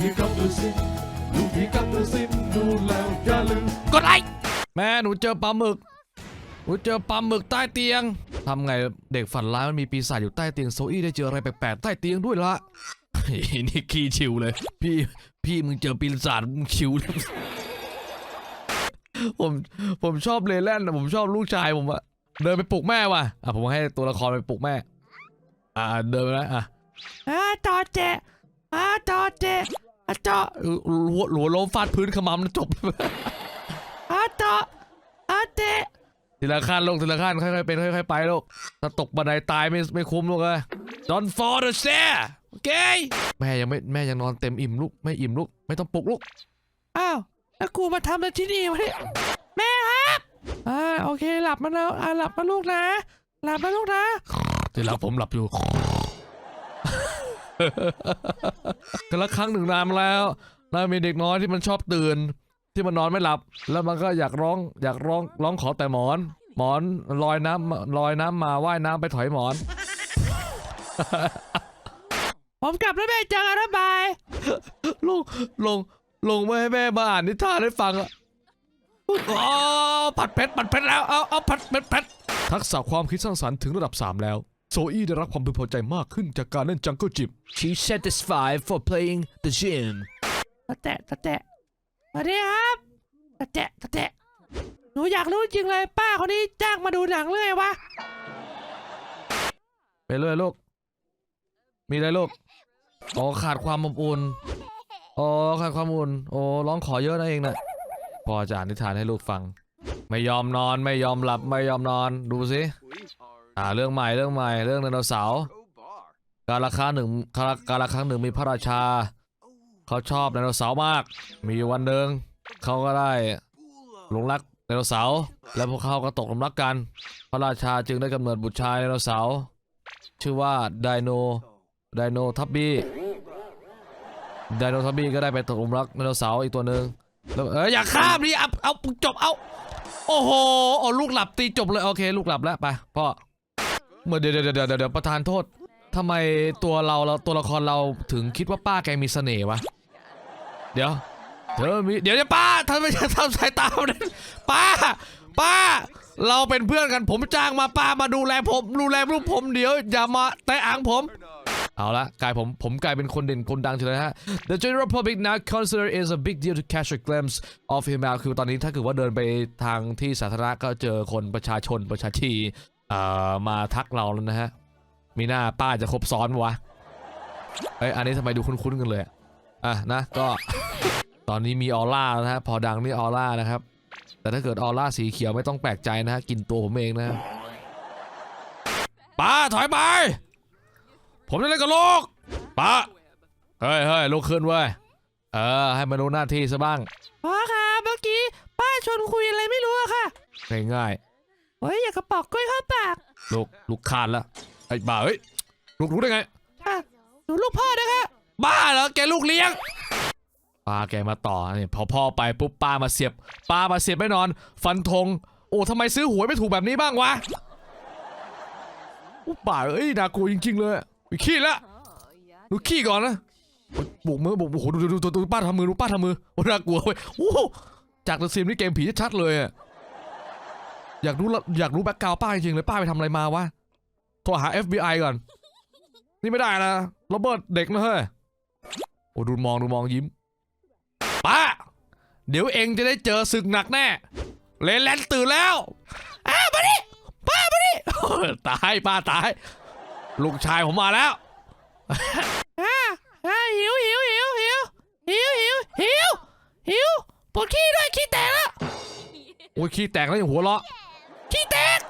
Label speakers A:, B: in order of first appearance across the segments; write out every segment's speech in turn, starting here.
A: ผีกับฤาษีดูผีกับฤาษีดูแล้วอย่าลืม
B: กดไลค์แม่หนูเจอปลาหมึกหนูเจอปลาหมึกใต้เตียงทำไงเด็กฝันร้ายมันมีปีศาจอยู่ใต้เตียงโซอี้ได้เจออะไรแปลกๆใต้เตียงด้วยละเฮ้ยนี่ขี้ชิวเลย พี่พี่มึงเจอปีศาจมึงชิวเลยผมผมชอบเลแลนด์อะผมชอบลูกชายผมอะเดินไปปลุกแม่ว่ะอะผมให้ตัวละครไปปลุกแม่ อ่าเดินไปนะอะอ่าจอเจอ่าจอเจ อ่าจอเออหัวหัวล้มฟาดพื้นขมำนะจบอาจาอาเจทีละขั้นลงทีละขั้นค่อยๆเป็นค่อยๆไปลูกถ้าตกบันไดตายไม่ไม่คุ้มลูกเลย Don't fall the stair โอเคแม่ยังไม่แม่ยังนอนเต็มอิ่มลูกไม่อิ่มลูกไม่ต้องปลุกลูกอ้าวแล้วกูมาทำอะไรที่นี่วะเนี่ยแม่ครับอ่าโอเคหลับมาแล้วอ่าหลับมาลูกนะ หลับมาลูกนะทีหลังผมหลับอยู่ กันละครั้งหนึ่งนานมาแล้วแล้วมีเด็กน้อยที่มันชอบตื่น ที่มันนอนไม่หลับ แล้วมันก็อยากร้องอยากร้องร้องขอแต่หมอน หมอนลอยน้ำลอยน้ำมาว่ายน้ำไปถอยหมอน ผมกลับแล้วแม่เจอกันนะบายลุงลุงลุงไม่ให้แม่มาอ่านนิทานให้ฟังอะอ๋อผัดเผ็ดผัดเผ็ดแล้ว เอาเอาผัดเผ็ดเผ็ดทักษะความคิดสร้างสรรค์ถึงระดับ 3 แล้ว โซอี้ได้รับความพึงพอใจมากขึ้นจากการเล่นจังเกิลจิม She's satisfied for playing the gym ตะแตะตะแตะสวัสดีครับตะแตะตะแตะหนูอยากรู้จริงเลยป้าคนนี้จ้างมาดูหนังเรื่อยวะไปเลยลูก มีอะไรลูก อ๋อขาดความอบอุ่น อ๋อขาดความอบอุ่น โอ้ร้องขอเยอะนะเองนะพอจะอ่านนิทานให้ลูกฟัง ไม่ยอมนอนไม่ยอมหลับไม่ยอมนอนดูสิ อ่าเรื่องใหม่เรื่องใหม่เรื่องไดโนเสาร์การละครั้งหนึ่งการละการละครั้งหนึ่งมีพระราชา เขาชอบไดโนเสาร์มาก มีวันหนึ่งเขาก็ได้หลงรักไดโนเสาร์และพวกเขาก็ตกหลุมรักกัน พระราชาจึงได้กำเนิดบุตรชายไดโนเสาร์ชื่อว่าไดโนไดโนทับบี้ไดโนทับบี้ก็ได้ไปตกหลุมรักไดโนเสาร์อีกตัวหนึ่งแล้วเอออย่าข้ามดิเอาเอาจบเอาโอ้โหโอ้ลูกหลับตีจบเลยโอเค ลูกหลับแล้วไปพ่อ เมื่อเดี๋ยวเดี๋ยวเดี๋ยวเดี๋ยวประธานโทษทำไมตัวเราเราตัวละครเราถึงคิดว่าป้าแกมีเสน่ห์วะ เดี๋ยวเธอมีเดี๋ยวเดี๋ยวป้าทำไมจะทำสายตาแบบนั้นป้า ป้า เราเป็นเพื่อนกันผมจ้างมาป้ามาดูแลผมดูแลลูกผมเดี๋ยวอย่ามาแตะอังผม เอาละกลายผมผมกลายเป็นคนเด่นคนดังเฉยนะฮะ The general public now consider it is a big deal to catch a glimpse of him out คือตอนนี้ถ้าเกิดว่าเดินไปทางที่สาธารณะก็เจอคนประชาชนประชาชี เอ่อมาทักเราแล้วนะฮะมีหน้าป้าจะครบซ้อนวะเอ้ยอันนี้ทำไมดูคุ้นๆกันเลยอะอะนะก็ตอนนี้มีออร่าแล้วนะฮะพอดังนี่ออร่านะครับ แต่ถ้าเกิดออร่าสีเขียวไม่ต้องแปลกใจนะฮะกินตัวผมเองนะฮะป้าถอยไป ผมจะเล่นกับลูกป้าเฮ้ยเฮ้ยลุกขึ้นเว้ยเออ ให้มารู้หน้าที่ซะบ้าง
C: พ่อคะเมื่อกี้ ป้าชวนคุยอะไรไม่รู้อะค่ะ
B: ง่าย
C: เฮ้ยอยากกระปอกกล้วยเข้าปาก
B: ๆลูกลูกคานแล้วไอ้บ้าเฮ้ยลูกรู้ได้ไง
C: อะหนูลูกพ่อนะคะ
B: บ้าเหรอแกลูกเลี้ยงป้าแกมาต่อนี่พอพ่อไปปุ๊บป้ามาเสียบป้ามาเสียบไม่นอน ฟันธงโอ้ทำไมซื้อหวยไม่ถูกแบบนี้บ้างวะอุ๊ยป่าเอ้ยน่ากลัวจริงๆเลยไปขี้ละดูขี้ก่อนนะบุกมือบุกโอ้โหดูดูดูดูป้าทำมือดูป้าทำมือโอ้น่ากลัวเว้ยโอ้โหจากเดอะซิมนี่เกมผีชัดๆเลยอะ อยากรู้ละอยากรู้แบ็คกราวป้าจริงๆเลยป้าไปทำอะไรมาวะโทรหา FBI ก่อน นี่ไม่ได้นะโรเบิร์ตเด็กนะเฮ้ยโอ้ดูมองดูมองยิ้มป้า เดี๋ยวเองจะได้เจอศึกหนักแน่ เลนแลนตื่นแล้วอ้ามาดิป้ามาดิตายป้าตาย ลูกชายผมมาแล้ว
C: อะอะหิวหิวหิวหิวหิวหิวหิวหิวปวดขี้ด้วยขี้แตกแล้ว
B: โอ้ยขี้แตกแล้วยังหัวเราะ
C: ขี้แตก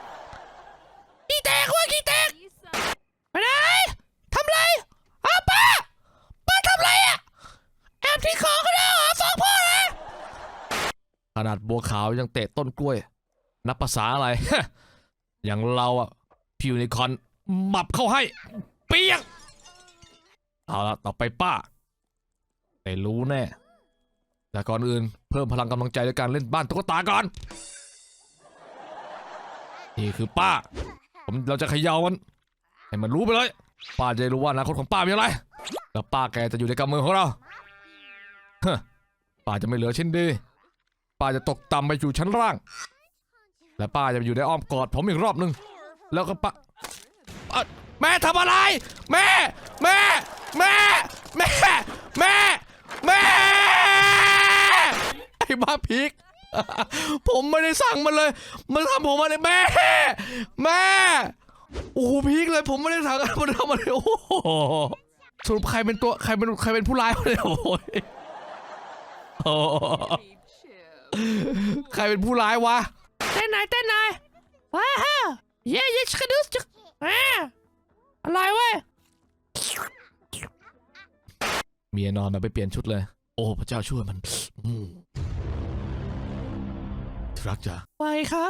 C: ขี้แตกเว่าขี้แตกไปไหนทำไรอ้าวป้าป้าทำไรอะแอบที่คอก็ได้เหรอฟ้องพ่อนะ
B: ขนาดบัวขาวยังเตะต้นกล้วย นับภาษาอะไร อย่างเราอะพิวนิคอนหมับเข้าให้เปียกเอาละต่อไปป้าได้รู้แน่แต่ก่อนอื่นเพิ่มพลังกำลังใจด้วยการเล่นบ้านตุ๊กตาก่อน นี่คือป้า ผมเราจะเขย่ามัน ให้มันรู้ไปเลย ป้าจะได้รู้ว่าอนาคตของป้าเป็นอะไร แล้วป้าแกจะอยู่ในกำมือของเราฮป้าจะไม่เหลือชิ้นดี ป้าจะตกต่ำไปอยู่ชั้นล่าง และป้าจะอยู่ในอ้อมกอดผมอีกรอบหนึ่งแล้วก็ป้าแม่ทำอะไร แม่ แม่ แม่ แม่ แม่ แม่ไอ้บ้าพริก ผมไม่ได้สั่งมันเลย มันทำผมมาเลยแม่ แม่ โอ้โหพีกเลย ผมไม่ได้สั่งมันทำอะไรโอ้โหสรุปใครเป็นตัวใครเป็นใครเป็นผู้ร้ายวะเนี่ยโอ้ยโอ้โหใครเป็นผู้ร้ายวะ
C: เต้นไหนอยเต้นไหนอยว้าวเย้เย้ชกระดุสจักแหมอะไรเว้ย
B: เมียนอนแบบไปเปลี่ยนชุดเลย โอ้พระเจ้าช่วยมันอื ที่รักจ๋า
C: ไปคะ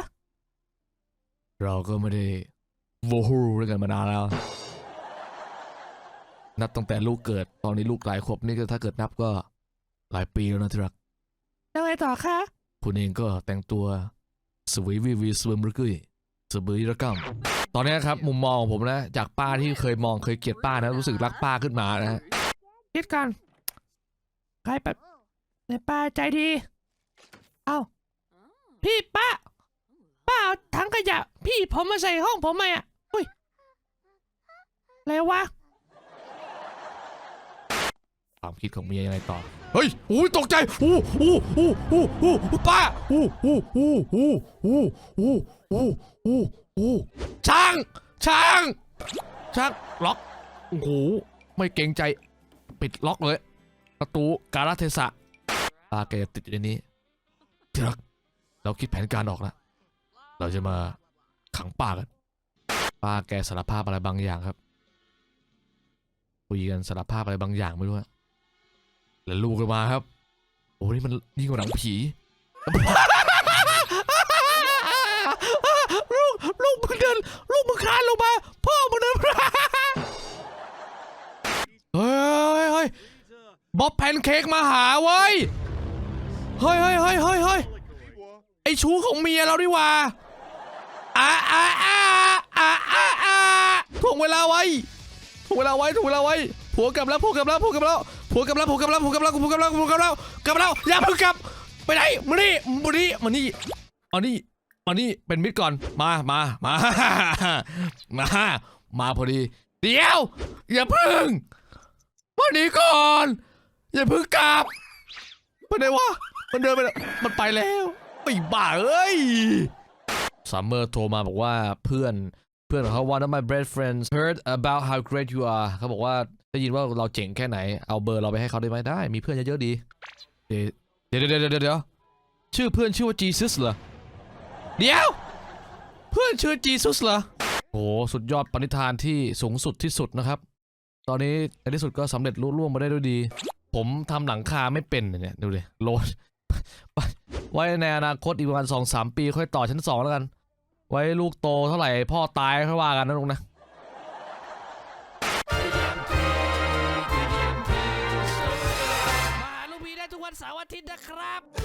B: เราก็ไม่ได้โวฮูด้วยกันมานานแล้ว นับตั้งแต่ลูกเกิด ตอนนี้ลูกหลายขวบนี่ก็ถ้าเกิดนับก็หลายปีแล้วนะที่รัก
C: แล้วไงต่อคะ
B: คุณเองก็แต่งตัวสวีวีวีสวิมรกุยสบีระกำตอนนี้ครับ มุมมองของผมนะ จากป้าที่เคยมองเคยเกลียดป้านะ รู้สึกรักป้าขึ้นมานะฮะ
C: คิดกันใครแบบแต่ป้าใจดี เอ้า พี่ป้าป้าเอาถังขยะ พี่ผมมาใส่ห้องผมไหมอะอุ้ยอะไรวะ
B: ความคิดของเมียยังไงต่อ เฮ้ยอู้ตกใจอู้อู้อู้อู้อู้อู้ป้าอู้อู้อู้อู้อู้อู้อู้อู้อู้ช่างช่างช่าง ล็อก โอ้โห ไม่เกรงใจ ปิดล็อกเลย ประตูการาเทศะป้าแกติดอยู่ในนี้ที่รัก เราคิดแผนการออกแล้ว เราจะมาขังป้ากัน ป้าแกสารภาพอะไรบางอย่างครับคุยกันสารภาพอะไรบางอย่างไม่รู้อะแล้วลูกก็มาครับ โอ้นี่มันยิ่งกว่าหนังผี
C: ลูกลูกมึงเดิน ลูกมึงคลานลงมา พ่อมึงเดิน
B: เฮ้ยเฮ้ยเฮ้ยบ๊อบแพนเค้กมาหาเว้ย เฮ้ยเฮ้ยเฮ้ยเฮ้ยเฮ้ย ไอชู้ของเมียเราดิว่าอ่าอ่าอ่าอ่าอ่าอ่าถ่วงเวลาไว้ถ่วงเวลาไว้ถ่วงเวลาไว้ผัวกลับแล้วผัวกลับแล้วผัวกลับแล้วผัวกลับแล้วผัวกลับแล้วผัวกลับแล้วผัวกลับแล้วผัวกลับแล้วกลับแล้วอย่าเพิ่งกลับ ไปไหนมานี่มานี่มานี่มานี่มานี่เป็นมิตรก่อนมามามามามาพอดี เดี๋ยว อย่าเพิ่งมานีก่อน อย่าเพิ่งกลับไปไหนวะมันเดินไปมันไปแล้ว ไอ้บ้าเอ้ยซัมเมอร์โทรมาบอกว่าเพื่อนเพื่อนของเขา one of my best friends heard about how great you are เขาบอกว่าได้ยินว่าเราเจ๋งแค่ไหน เอาเบอร์เราไปให้เขาได้ไหมได้ มีเพื่อนเยอะๆดี เดี๋ยวเดี๋ยวเดี๋ยวเดี๋ยวเดี๋ยวชื่อเพื่อนชื่อว่า Jesus เหรอ เดี๋ยว เพื่อนชื่อ Jesus เหรอโอ้สุดยอดปณิธานที่สูงสุดที่สุดนะครับ ตอนนี้ในที่สุดก็สำเร็จลุล่วงมาได้ด้วยดี ผมทำหลังคาไม่เป็นเนี่ยดูดิโลด ไว้ในอนาคตอีกประมาณสองสามปีค่อยต่อชั้นสองแล้วกัน ไว้ลูกโตเท่าไหร่พ่อตายค่อยว่ากันนะลุงนะ
C: มาลูกพีได้ทุกวันเสาร์อาทิตย์นะครับ